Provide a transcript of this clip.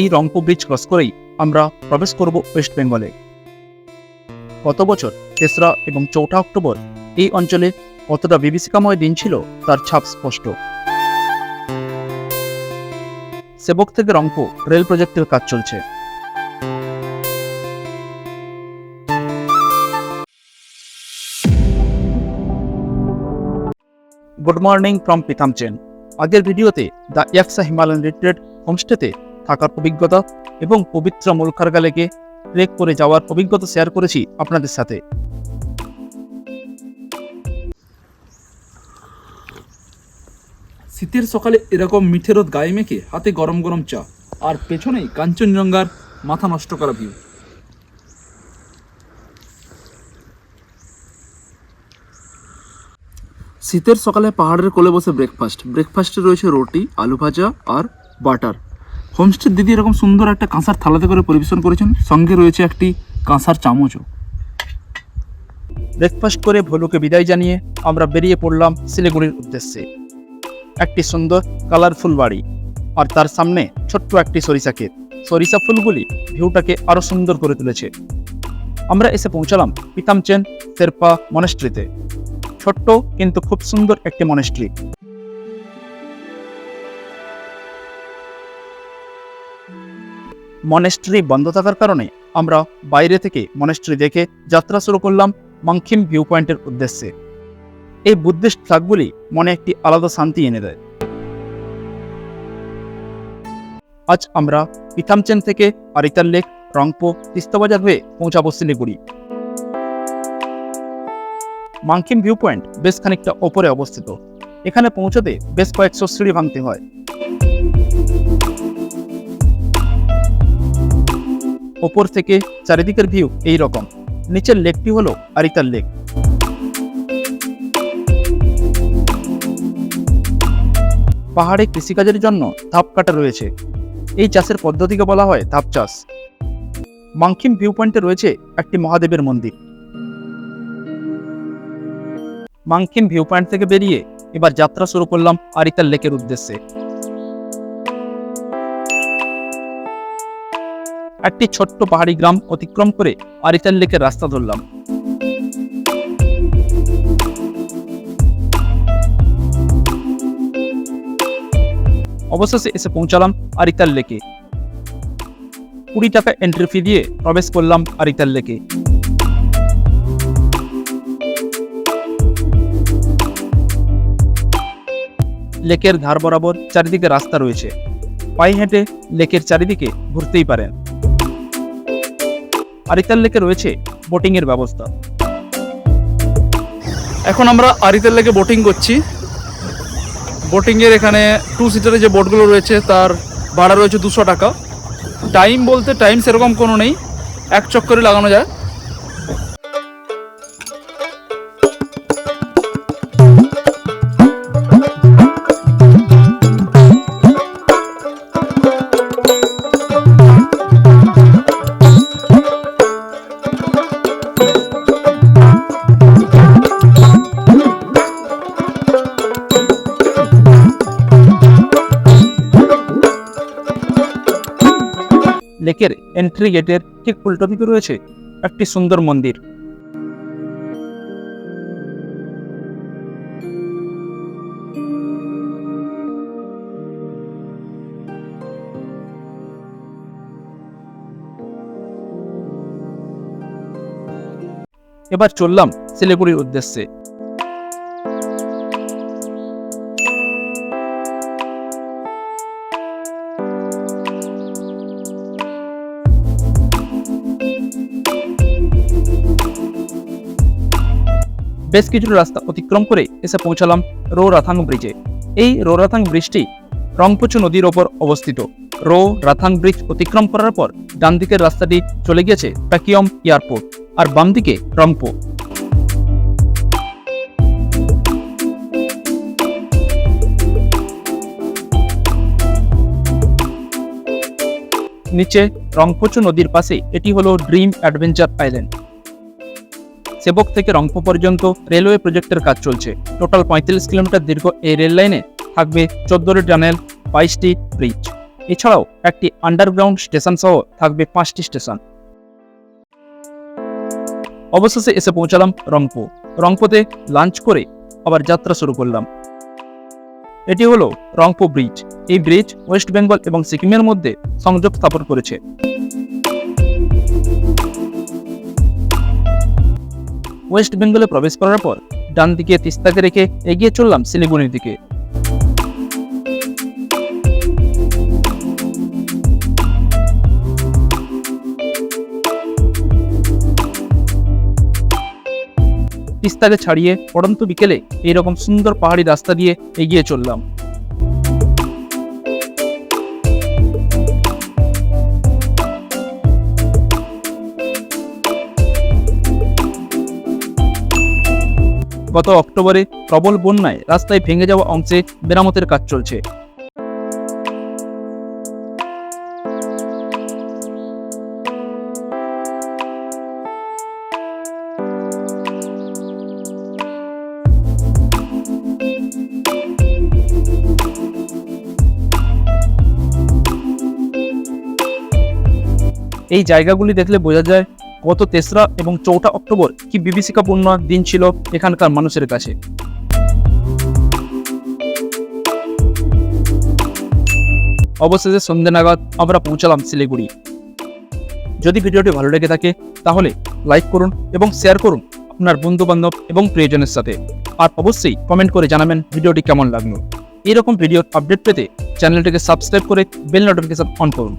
এই Rangpo bridge cross করেই আমরা প্রবেশ করব ওয়েস্ট বেঙ্গলে গত বছর তেসরা এবং চৌঠা অক্টোবর এই অঞ্চলে কতটা বিভীষিকাময় দিন ছিল তার ছাপ স্পষ্ট। সেবক থেকে রংপো রেল প্রজেক্টের কাজ চলছে। গুড মর্নিং ফ্রম পিতামচেন আগের ভিডিওতে দ্য ইয়াকসা হিমালয়ান রিট্রেট হোমস্টেতে থাকার অভিজ্ঞতা এবং পবিত্র মুলখারগা লেকে ট্রেক করে যাওয়ার অভিজ্ঞতা শেয়ার করেছি আপনাদের সাথে। শীতের সকালে এরকম মিঠে রোদ গায়ে মেখে হাতে গরম গরম চা, আর পেছনেই কাঞ্চনজঙ্ঘার মাথা নষ্ট করা ভিউ। শীতের সকালে পাহাড়ের কোলে বসে ব্রেকফাস্ট ব্রেকফাস্টে রয়েছে রুটি, আলু ভাজা আর বাটার। হোমস্টের দিদি এরকম সুন্দর একটা কাঁসার থালাতে করে পরিবেশন করেছেন। সঙ্গে রয়েছে একটি কাঁসার চামচও। ব্রেকফাস্ট করে ভলুকে বিদায় জানিয়ে আমরা বেরিয়ে পড়লাম শিলিগুড়ির উদ্দেশ্যে। একটি সুন্দর কালারফুল বাড়ি। আর তার সামনে ছোট্ট একটি সরিষা ক্ষেত। সরিষা ফুলগুলি ভিউটাকে আরও সুন্দর করে তুলেছে। আমরা এসে পৌঁছালাম পিতামচেন শেরপা মনেস্ট্রিতে। ছোট্ট কিন্তু খুব সুন্দর একটি মনেস্ট্রি। মনেস্ট্রি বন্ধ থাকার কারণে আমরা বাইরে থেকে মনেস্ট্রি দেখে যাত্রা শুরু করলাম মাংখিম ভিউ পয়েন্টের উদ্দেশ্যে। এই বুদ্ধিস্ট ফ্ল্যাগগুলি মনে একটি আলাদা শান্তি এনে দেয়। আজ আমরা পিথামচেন থেকে আরিতার লেক রংপো তিস্তাবাজার হয়ে পৌঁছাবো শিলিগুড়ি। মাংখিম ভিউ পয়েন্ট বেশ খানিকটা ওপরে অবস্থিত। এখানে পৌঁছতে বেশ কয়েকশো সিঁড়ি ভাঙতে হয়। ওপর থেকে চারিদিকের ভিউ এই রকম নিচের লেকটি হলো আরিতার লেক পাহাড়ে কৃষিকাজের জন্য ধাপ কাটা রয়েছে। এই চাষের পদ্ধতিকে বলা হয় ধাপ চাষ। মাংখিম ভিউ পয়েন্টে রয়েছে একটি মহাদেবের মন্দির। মাংখিম ভিউ পয়েন্ট থেকে বেরিয়ে এবার যাত্রা শুরু করলাম আরিতার লেকের উদ্দেশ্যে। একটি ছোট্ট পাহাড়ি গ্রাম অতিক্রম করে আরিতার লেকের রাস্তা ধরলাম। অবশেষে এসে পৌঁছালাম আরিতার লেকে। কুড়ি টাকা এন্ট্রি ফি দিয়ে প্রবেশ করলাম আরিতাল লেকে। লেকের ধার বরাবর চারিদিকে রাস্তা রয়েছে। পায়ে হেঁটে লেকের চারিদিকে ঘুরতেই পারেন। আরিতার লেকে রয়েছে বোটিং এর ব্যবস্থা। এখন আমরা আরিতাল লেকে বোটিং করছি। বোটিংয়ের এখানে টু সিটারের যে বোটগুলো রয়েছে, তার ভাড়া রয়েছে দুশো টাকা। টাইম বলতে টাইম সেরকম কোনো নেই। এক চক্করে লাগানো যায়। এন্ট্রি গেটের ঠিক উল্টো দিকে রয়েছে একটি সুন্দর মন্দির। এবার চললাম শিলিগুড়ির উদ্দেশ্যে। বেশ কিছুটা রাস্তা অতিক্রম করে এসে পৌঁছালাম রো রাথাং ব্রিজে। এই রো রাথাং ব্রিজটি রংপুচু নদীর ওপর অবস্থিত। রো রাথাং ব্রিজ অতিক্রম করার পর ডান দিকের রাস্তাটি চলে গিয়েছে প্যাকিয়ম এয়ারপোর্ট আর বাম দিকে রংপো নিচে রংপুচু নদীর পাশে এটি হলো ড্রিম অ্যাডভেঞ্চার আইল্যান্ড। সেবক থেকে রংপো পর্যন্ত রেলওয়ে প্রজেক্টের কাজ চলছে। টোটাল পঁয়তাল্লিশ কিলোমিটার দীর্ঘ এই রেল লাইনে থাকবে চোদ্দটি টানেল বাইশটি ব্রিজ। এছাড়াও একটি আন্ডারগ্রাউন্ড স্টেশন সহ থাকবে পাঁচটি স্টেশন অবশেষে এসে পৌঁছালাম রংপো রংপোতে লাঞ্চ করে আবার যাত্রা শুরু করলাম। এটি হলো রংপো ব্রিজ এই ব্রিজ ওয়েস্ট বেঙ্গল এবং সিকিমের মধ্যে সংযোগ স্থাপন করেছে। ওয়েস্ট বেঙ্গলে প্রবেশ করার পর ডান দিকে তিস্তাকে রেখে এগিয়ে চললাম শিলিগুড়ির দিকে। তিস্তাকে ছাড়িয়ে পড়ন্ত বিকেলে এইরকম সুন্দর পাহাড়ি রাস্তা দিয়ে এগিয়ে চললাম। গত অক্টোবরে প্রবল বন্যায় রাস্তায় ভেঙে যাওয়া অংশে মেরামতের কাজ চলছে। এই জায়গাগুলি দেখলে বোঝা যায় গত তেসরা এবং চৌঠা অক্টোবর কি বিভীষিকাপূর্ণ দিন ছিল এখানকার মানুষের কাছে? অবশেষে সন্ধ্যে নাগাদ আমরা পৌঁছালাম শিলিগুড়ি। যদি ভিডিওটি ভালো লেগে থাকে, তাহলে লাইক করুন এবং শেয়ার করুন আপনার বন্ধু বান্ধব এবং প্রিয়জনের সাথে। আর অবশ্যই কমেন্ট করে জানাবেন ভিডিওটি কেমন লাগল। এরকম ভিডিওর আপডেট পেতে চ্যানেলটিকে সাবস্ক্রাইব করে বেল নোটিফিকেশন অন করুন।